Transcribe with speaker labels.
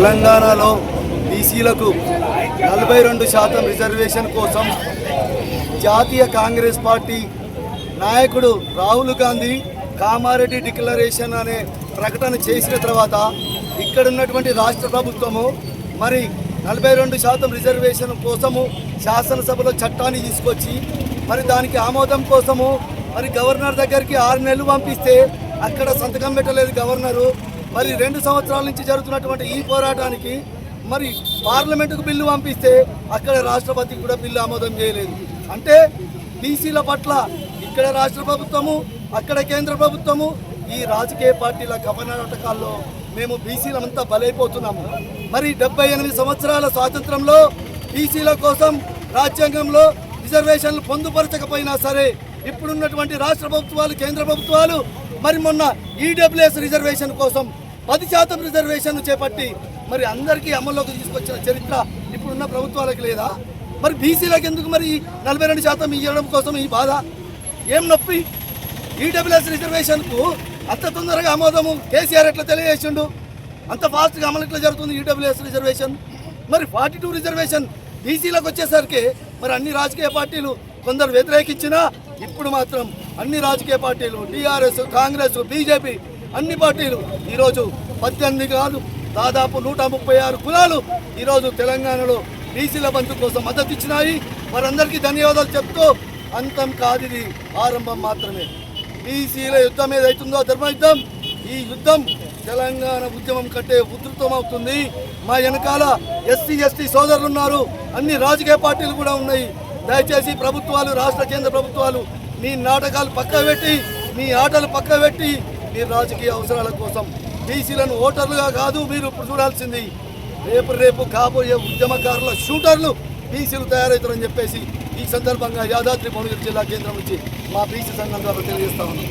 Speaker 1: తెలంగాణలో బీసీలకు నలభై రెండు శాతం రిజర్వేషన్ కోసం జాతీయ కాంగ్రెస్ పార్టీ నాయకుడు రాహుల్ గాంధీ కామారెడ్డి డిక్లరేషన్ అనే ప్రకటన చేసిన తర్వాత ఇక్కడ ఉన్నటువంటి రాష్ట్ర ప్రభుత్వము మరి నలభై రెండు శాతం రిజర్వేషన్ కోసము శాసనసభలో చట్టాన్ని తీసుకొచ్చి మరి దానికి ఆమోదం కోసము మరి గవర్నర్ దగ్గరికి ఆరు నెలలు పంపిస్తే అక్కడ సంతకం పెట్టలేదు గవర్నరు. మరి రెండు సంవత్సరాల నుంచి జరుగుతున్నటువంటి ఈ పోరాటానికి మరి పార్లమెంటుకు బిల్లు పంపిస్తే అక్కడ రాష్ట్రపతికి కూడా బిల్లు ఆమోదం చేయలేదు. అంటే బీసీల పట్ల ఇక్కడ రాష్ట్ర ప్రభుత్వము అక్కడ కేంద్ర ప్రభుత్వము ఈ రాజకీయ పార్టీల కపనాటకాల్లో మేము బీసీలమంతా బలైపోతున్నాము. మరి డెబ్బై ఎనిమిది సంవత్సరాల స్వాతంత్రంలో బీసీల కోసం రాజ్యాంగంలో రిజర్వేషన్లు పొందుపరచకపోయినా సరే ఇప్పుడున్నటువంటి రాష్ట్ర ప్రభుత్వాలు కేంద్ర ప్రభుత్వాలు మరి మొన్న ఈడబ్ల్యూఎస్ రిజర్వేషన్ కోసం పది శాతం రిజర్వేషన్ చేపట్టి మరి అందరికీ అమల్లోకి తీసుకొచ్చిన చరిత్ర ఇప్పుడున్న ప్రభుత్వాలకు లేదా? మరి బీసీలకు ఎందుకు మరి నలభై రెండు శాతం ఇవ్వడం కోసం ఈ బాధ? ఏం నొప్పి? ఈడబ్ల్యూఎస్ రిజర్వేషన్కు అంత తొందరగా ఆమోదము కేసీఆర్ ఎట్లా తెలియజేసిండు? అంత ఫాస్ట్గా అమలు ఎట్లా జరుగుతుంది ఈడబ్ల్యూఎస్ రిజర్వేషన్? మరి ఫార్టీ టూ రిజర్వేషన్ బీసీలకు వచ్చేసరికి మరి అన్ని రాజకీయ పార్టీలు కొందరు వ్యతిరేకించినా ఇప్పుడు మాత్రం అన్ని రాజకీయ పార్టీలు టీఆర్ఎస్ కాంగ్రెస్ బీజేపీ అన్ని పార్టీలు ఈరోజు పద్దెనిమిది కాదు దాదాపు నూట ముప్పై ఆరు కులాలు ఈరోజు తెలంగాణలో బీసీల బంధు కోసం మద్దతు ఇచ్చినాయి. వారందరికీ ధన్యవాదాలు చెప్తూ అంతం కాదు ఇది ఆరంభం మాత్రమే. బీసీల యుద్ధం ఏదైతుందో ధర్మ యుద్ధం ఈ యుద్ధం తెలంగాణ ఉద్యమం కంటే ఉధృతం అవుతుంది. మా వెనకాల ఎస్సీ ఎస్టీ సోదరులు ఉన్నారు అన్ని రాజకీయ పార్టీలు కూడా ఉన్నాయి. దయచేసి ప్రభుత్వాలు రాష్ట్ర కేంద్ర ప్రభుత్వాలు నీ నాటకాలు పక్క పెట్టి నీ ఆటలు పక్క పెట్టి మీ రాజకీయ అవసరాల కోసం. బీసీలను ఓటర్లుగా కాదు మీరు ఇప్పుడు చూడాల్సింది. రేపు రేపు కాబోయే ఉద్యమకారుల షూటర్లు బీసీలు తయారవుతారని చెప్పేసి ఈ సందర్భంగా యాదాద్రి భువనగిరి జిల్లా కేంద్రం నుంచి మా బీసీ సంఘం ద్వారా తెలియజేస్తా ఉన్నాం.